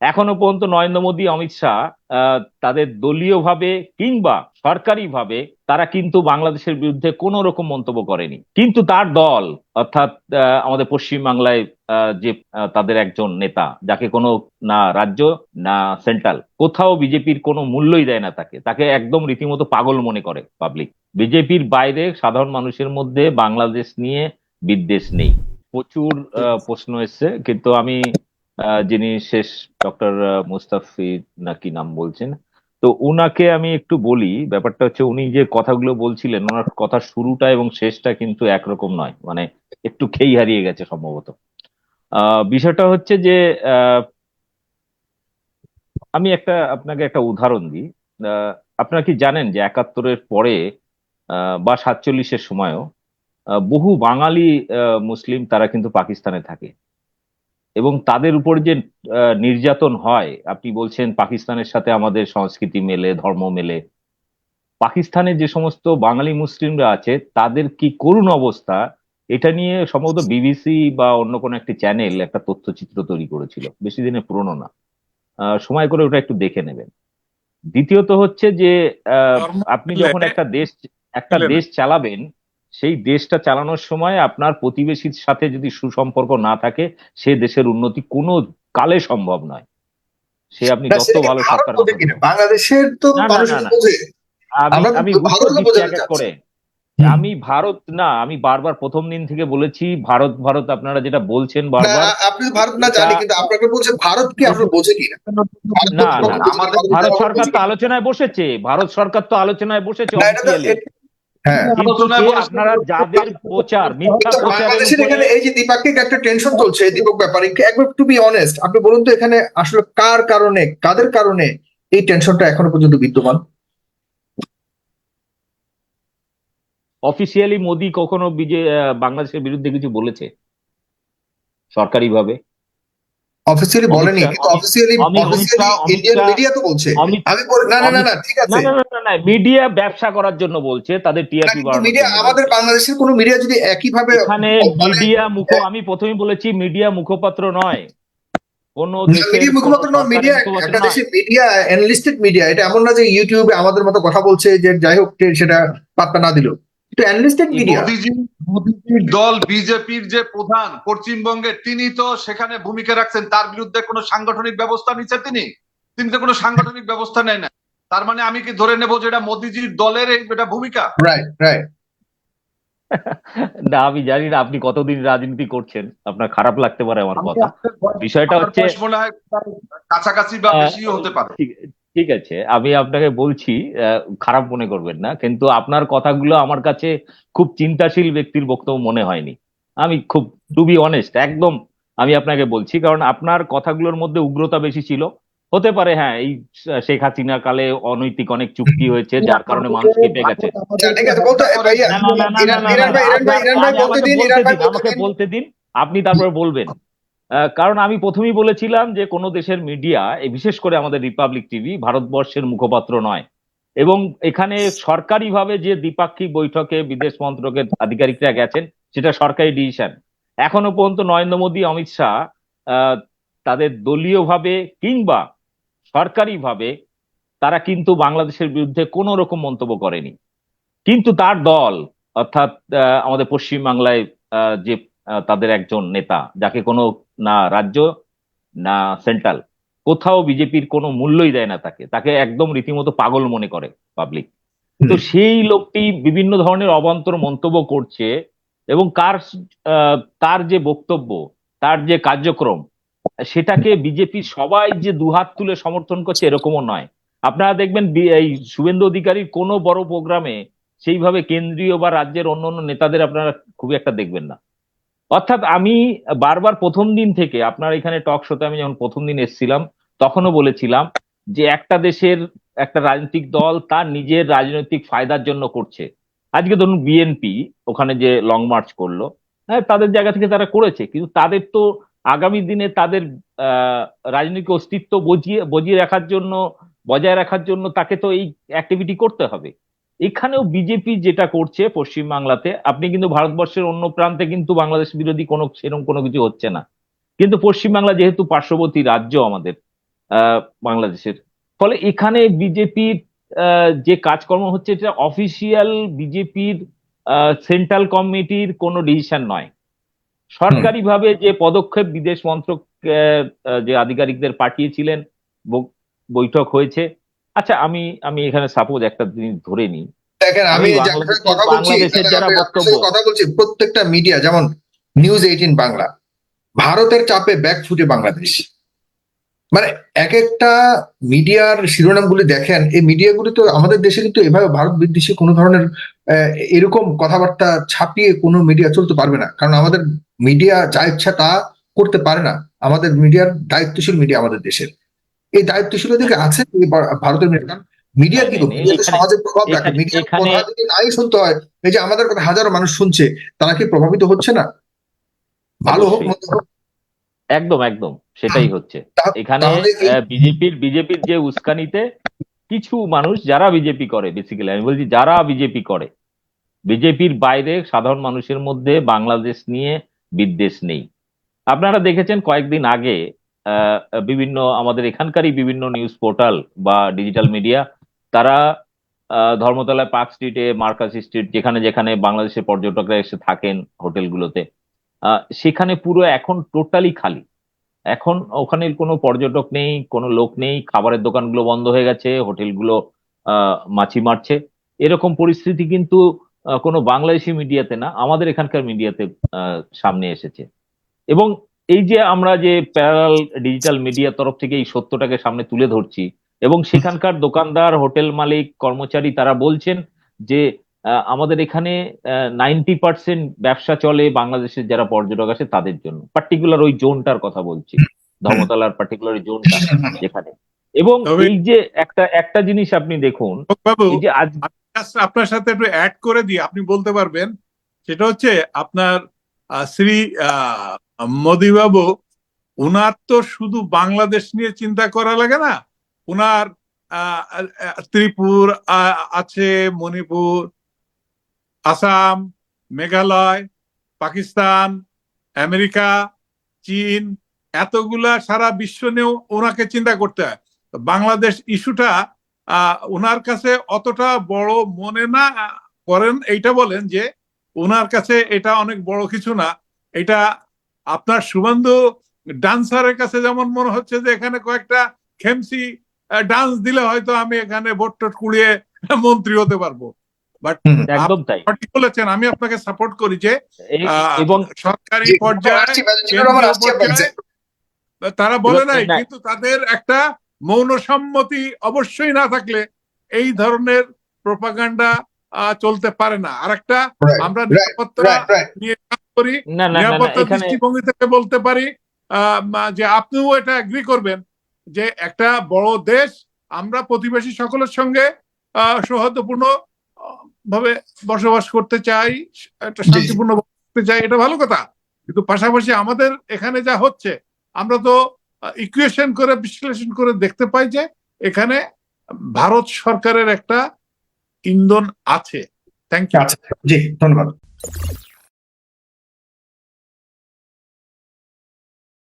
এখনও পর্যন্ত নরেন্দ্র মোদী, অমিত শাহ তাদের দলীয়ভাবে কিংবা সরকারিভাবে তারা কিন্তু বাংলাদেশের বিরুদ্ধে কোনো রকম মন্তব্য করেনি। কিন্তু তার দল, অর্থাৎ আমাদের পশ্চিমবাংলায় যে তাদের একজন নেতা, যাকে কোনো না রাজ্য, না সেন্ট্রাল, কোথাও বিজেপির কোনো মূল্যই দেয় না তাকে। তাকে একদম রীতিমতো পাগল মনে করে পাবলিক বিজেপির বাইরে সাধারণ মানুষের মধ্যে বাংলাদেশ নিয়ে বিদ্বেষ নেই। প্রচুর প্রশ্ন এসছে, কিন্তু আমি যিনি শেষ ডক্টর মুস্তাফিদ নাকি নাম বলছেন। তো উনাকে আমি একটু বলি, ব্যাপারটা হচ্ছে উনি যে কথাগুলো বলছিলেন, ওনার কথার শুরুটা এবং শেষটা কিন্তু একরকম নয় মানে একটু খেই হারিয়ে গেছে সম্ভবত। বিষয়টা হচ্ছে যে আমি একটা, আপনাকে একটা উদাহরণ দিই। আপনারা কি জানেন যে একাত্তরের পরে বা সাতচল্লিশের সময়ও বহু বাঙালি মুসলিম তারা কিন্তু পাকিস্তানে থাকে। এবং তাদের উপর যে নির্যাতন হয় আপনি বলছেন পাকিস্তানের সাথে আমাদের সংস্কৃতি মেলে ধর্ম মেলে। পাকিস্তানে যে সমস্ত বাঙালি মুসলিমরা আছে তাদের কি করুণ অবস্থা? এটা নিয়ে সম্ভবত বিবিসি বা অন্য কোনো একটি চ্যানেল একটা তথ্যচিত্র তৈরি করেছিল। বেশি দিনের পুরনো না। সময় করে ওটা একটু দেখে নেবেন। দ্বিতীয়ত হচ্ছে যে আহ, আপনি যখন একটা দেশ একটা দেশ চালাবেন সেই দেশটা চালানোর সময় আপনার প্রতিবেশীর সাথে যদি সুসম্পর্ক না থাকে সে দেশের উন্নতি কোনো কালে সম্ভব নয়। সে আপনি যত ভালো সরকার বাংলাদেশের তো আমি। করে। আমি ভারত না আমি বারবার প্রথম দিন থেকে বলেছি ভারত ভারত আপনারা যেটা বলছেন বারবার আপনি ভারত না জানি কিন্তু আপনাকে বলছে ভারত কি আসলে বোঝে ভারত না, না, আমাদের ভারত সরকার তো আলোচনায় বসেছে। ভারত সরকার তো আলোচনায় বসেছে হ্যাঁ। আপনারা যাদের প্রচার মিথ্যা বাংলাদেশের এখানে এই যে একটা টেনশন চলছে দীপক ব্যাপারে। একবার টু বি অনেস্ট আপনি বলুন তো এখানে আসলে কার কারণে কাদের কারণে এই টেনশনটা এখনও পর্যন্ত বিদ্যমান? অফিসিয়ালি মোদি কখনো বিজে বাংলাদেশের বিরুদ্ধে কিছু বলেছে সরকারিভাবে? অফিসিয়ালি বলেনি কিন্তু অফিসিয়ালি অফিসিয়ালি ইন্ডিয়ান মিডিয়া তো বলছে। আমি না না না না ঠিক আছে। না না না, মিডিয়া ব্যবসা করার জন্য বলছে তাদের টিআরপি বাড়ানোর মিডিয়া আমাদের বাংলাদেশের কোনো মিডিয়া যদি একইভাবে এখানে মানে- মিডিয়া মুখ আমি প্রথমেই বলেছি মিডিয়া মুখপাত্র নয়। কোন দেশের মিডিয়া মুখপাত্র নয় মিডিয়া একটা। দেশের মিডিয়া অ্যানালিস্টেড মিডিয়া এটা এমন না যে ইউটিউবে আমাদের মতো কথা বলছে যে যাই হোক সেটা পাত্তা না দিল। এটা অ্যানালিস্টেড মিডিয়া মোদিজি দল বিজেপির যে প্রধান পশ্চিমবঙ্গের তিনি তো সেখানে ভূমিকা রাখছেন। তার বিরুদ্ধে কোনো সাংগঠনিক ব্যবস্থা নিচ্ছে তিনি? তিনি তো কোনো সাংগঠনিক ব্যবস্থা নেয় না। তার মানে আমি কি ধরে নেব যে এটা মোদিজির দলের এটা ভূমিকা? রাইট রাইট না আমি জানি না আপনি কতদিন রাজনীতি করছেন। আপনার খারাপ লাগতে পারে আমার কথা। বিষয়টা আমার হচ্ছে মনে হয় কাছাকাছি বা আহ, বেশিও হতে পারে। ঠিক আছে আমি আপনাকে বলছি আহ, খারাপ মনে করবেন না কিন্তু আপনার কথাগুলো আমার কাছে খুব চিন্তাশীল ব্যক্তির বক্তব্য মনে হয়নি। আমি খুব টু বি অনেস্ট একদম আমি আপনাকে বলছি কারণ আপনার কথাগুলোর মধ্যে উগ্রতা বেশি ছিল। হতে পারে হ্যাঁ এই শেখ হাসিনা কালে অনৈতিক অনেক চুক্তি হয়েছে যার কারণে মানুষ কেঁপে গেছে। আমাকে দিন। বলতে দিন, আমাকে বলতে দিন আপনি তারপরে বলবেন। কারণ আমি প্রথমেই বলেছিলাম যে কোনো দেশের মিডিয়া বিশেষ করে আমাদের রিপাবলিক টিভি ভারতবর্ষের মুখপাত্র নয়। এবং এখানে সরকারিভাবে যে দ্বিপাক্ষিক বৈঠকে বিদেশ মন্ত্রকের আধিকারিকরা গেছেন, সেটা সরকারি ডিসিশন এখনও পর্যন্ত নরেন্দ্র মোদী, অমিত শাহ তাদের দলীয়ভাবে কিংবা সরকারিভাবে তারা কিন্তু বাংলাদেশের বিরুদ্ধে কোনো রকম মন্তব্য করেনি। কিন্তু তার দল, অর্থাৎ আমাদের পশ্চিমবাংলায় যে তাদের একজন নেতা, যাকে কোনো না রাজ্য না সেন্ট্রাল। কোথাও বিজেপির কোনো মূল্যই দেয় না তাকে। তাকে একদম রীতিমতো পাগল মনে করে পাবলিক তো সেই লোকটি বিভিন্ন ধরনের অবান্তর মন্তব্য করছে এবং কার তার যে বক্তব্য তার যে কার্যক্রম সেটাকে বিজেপি সবাই যে দুহাত তুলে সমর্থন করছে এরকমও নয়। আপনারা দেখবেন এই শুভেন্দু অধিকারীর কোনো বড় প্রোগ্রামে সেইভাবে কেন্দ্রীয় বা রাজ্যের অন্য অন্য নেতাদের আপনারা খুবই একটা দেখবেন না। অর্থাৎ আমি বারবার প্রথম দিন থেকে আপনার এখানে টক শোতে আমি যখন প্রথম দিন এসেছিলাম, তখনও বলেছিলাম যে একটা দেশের, একটা রাজনৈতিক দল তার নিজের রাজনৈতিক ফায়দার জন্য করছে। আজকে ধরুন বিএনপি ওখানে যে লং মার্চ করল হ্যাঁ তাদের জায়গা থেকে তারা করেছে, কিন্তু তাদের তো আগামী দিনে তাদের রাজনৈতিক অস্তিত্ব বজিয়ে বজিয়ে রাখার জন্য, বজায় রাখার জন্য তাকে তো এই অ্যাক্টিভিটি করতে হবে। এখানেও বিজেপি যেটা করছে পশ্চিমবাংলাতে আপনি কিন্তু ভারতবর্ষের অন্য প্রান্তে কিন্তু বাংলাদেশ বিরোধী কোনো সেরকম কোনো কিছু হচ্ছে না। কিন্তু পশ্চিমবাংলা যেহেতু পার্শ্ববর্তী রাজ্য আমাদের বাংলাদেশের ফলে এখানে বিজেপির যে কাজকর্ম হচ্ছে এটা অফিসিয়াল বিজেপির সেন্ট্রাল কমিটির কোনো ডিসিশন নয়। সরকারিভাবে যে পদক্ষেপ বিদেশ মন্ত্রক যে আধিকারিকদের পাঠিয়েছিলেন বৈঠক হয়েছে আচ্ছা আমি আমি এখানে সাপোজ একটা জিনিস ধরে নিই। দেখেন আমি কথা বলছি কথা বলছি প্রত্যেকটা মিডিয়া যেমন নিউজ এইটিন বাংলা ভারতের চাপে ব্যাক ফুটে বাংলাদেশ। মানে এক একটা মিডিয়ার শিরোনামগুলি দেখেন এই মিডিয়াগুলি তো আমাদের দেশে কিন্তু এভাবে ভারত বিদ্বেষী কোনো ধরনের এরকম কথাবার্তা ছাপিয়ে কোনো মিডিয়া চলতে পারবে না। কারণ আমাদের মিডিয়া যা ইচ্ছা তা করতে পারে না। আমাদের মিডিয়ার দায়িত্বশীল মিডিয়া আমাদের দেশের। এই দায়িত্বশীল দিকে আছে ভারতের মিডিয়া মিডিয়া কি মিডিয়া সমাজের প্রভাব রাখে মিডিয়ার কথা যদি নাই শুনতে হয় এই যে আমাদের কথা হাজারো মানুষ শুনছে তারা কি প্রভাবিত হচ্ছে না? ভালো হোক একদম একদম। সেটাই হচ্ছে। এখানে বিজেপির বিজেপির যে উস্কানিতে কিছু মানুষ যারা বিজেপি করে বেসিক্যালি আমি বলছি যারা বিজেপি করে। বিজেপির বাইরে সাধারণ মানুষের মধ্যে বাংলাদেশ নিয়ে বিদ্বেষ নেই। আপনারা দেখেছেন কয়েকদিন আগে বিভিন্ন আমাদের এখানকারই বিভিন্ন নিউজ পোর্টাল বা ডিজিটাল মিডিয়া তারা ধর্মতলায় পার্ক স্ট্রিটে মার্কাস স্ট্রিট যেখানে যেখানে বাংলাদেশের পর্যটকরা এসে থাকেন হোটেলগুলোতে সেখানে পুরো এখন টোটালি খালি। এখন ওখানে কোনো পর্যটক নেই, কোনো লোক নেই, খাবারের দোকানগুলো বন্ধ হয়ে গেছে হোটেলগুলো মাছি মারছে। এরকম পরিস্থিতি কিন্তু কোনো বাংলাদেশি মিডিয়াতে না, আমাদের এখানকার মিডিয়াতে সামনে এসেছে। এবং এই যে আমরা যে প্যারাল ডিজিটাল মিডিয়ার তরফ থেকে এই সত্যটাকে সামনে তুলে ধরছি এবং সেখানকার দোকানদার হোটেল মালিক কর্মচারী তারা বলছেন যে আমাদের এখানে নাইনটি পার্সেন্ট ব্যবসা চলে বাংলাদেশের যারা পর্যটক আসে তাদের জন্য। পার্টিকুলার ওই জোনটার কথা বলছি ধর্মতলার পার্টিকুলার জোনটা যেখানে। এবং এই যে একটা একটা জিনিস আপনি দেখুন এই যে আজ আপনার সাথে একটু অ্যাড করে দিই আপনি বলতে পারবেন সেটা হচ্ছে আপনার আহ, শ্রী আহ, মোদি বাবু উনার তো শুধু বাংলাদেশ নিয়ে চিন্তা করা লাগে না। আহ, ত্রিপুর আছে মণিপুর আসাম মেঘালয় পাকিস্তান আমেরিকা চীন এতগুলা সারা বিশ্ব নিয়েও ওনাকে চিন্তা করতে হয়। বাংলাদেশ ইস্যুটা ওনার কাছে অতটা বড় মনে না করেন এইটা বলেন যে ওনার কাছে এটা অনেক বড় কিছু না। এটা আপনার শুভেন্দু ডান্সারের কাছে যেমন মনে হচ্ছে যে এখানে কয়েকটা খেমসি ডান্স দিলে হয়তো আমি এখানে ভোট টোট কুড়িয়ে মন্ত্রী হতে পারব। বাট একদম তাই। বলেছেন আমি আপনাকে সাপোর্ট করি যে এবং সরকারি পর্যায়ে তারা বলে নাই কিন্তু তাদের একটা মৌন সম্মতি অবশ্যই না থাকলে এই ধরনের প্রপাগান্ডা চলতে পারে না। আর একটা আমরা নিরাপত্তা. নিয়ে করি নিরাপত্তা দৃষ্টিভঙ্গি থেকে বলতে পারি আহ, যে আপনিও এটা এগ্রি করবেন যে একটা বড় দেশ আমরা প্রতিবেশী সকলের সঙ্গে আহ, সৌহার্দ্যপূর্ণ আহ, ভাবে বসবাস করতে চাই একটা শান্তিপূর্ণ করতে চাই এটা ভালো কথা। কিন্তু পাশাপাশি আমাদের এখানে যা হচ্ছে আমরা তো ইকুয়েশন করে বিশ্লেষণ করে দেখতে পাই যে এখানে ভারত সরকারের একটা ইন্ধন আছে। থ্যাংক ইউ আচ্ছা জি ধন্যবাদ।